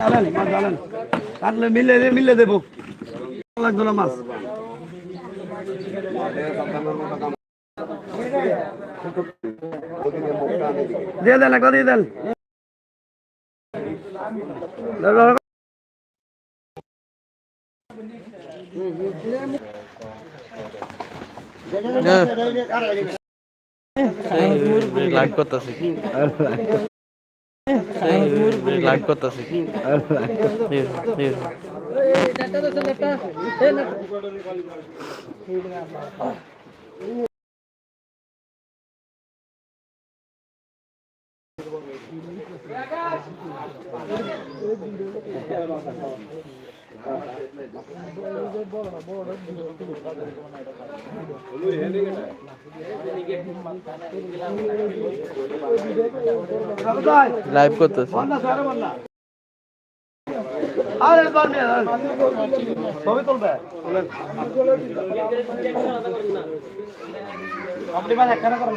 জানেন মাছ জানেন কাটলে মিলে মিলে দেবো লাগবে না মাছ দিয়ে দেন একটা দিয়ে দেন লাইভ করতেছি লাইভ করতেছি লাইভ করতেছি। আরে বান্নে ছবি তুলবে? আপনি মানে একখানা করেন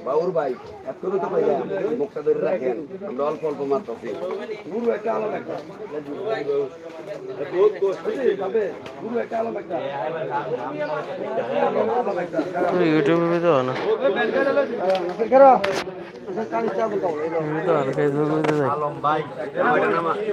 এক ভাই এত তো পাইলা মুখটা ধরে রাখেন আমরা অল্প অল্প মারতেছি। গুরু একটা আলো একটা। গুরু একটা আলো একটা ইউটিউবে ভিডিও না? ভিডিও আর ফেসবুকে দেখি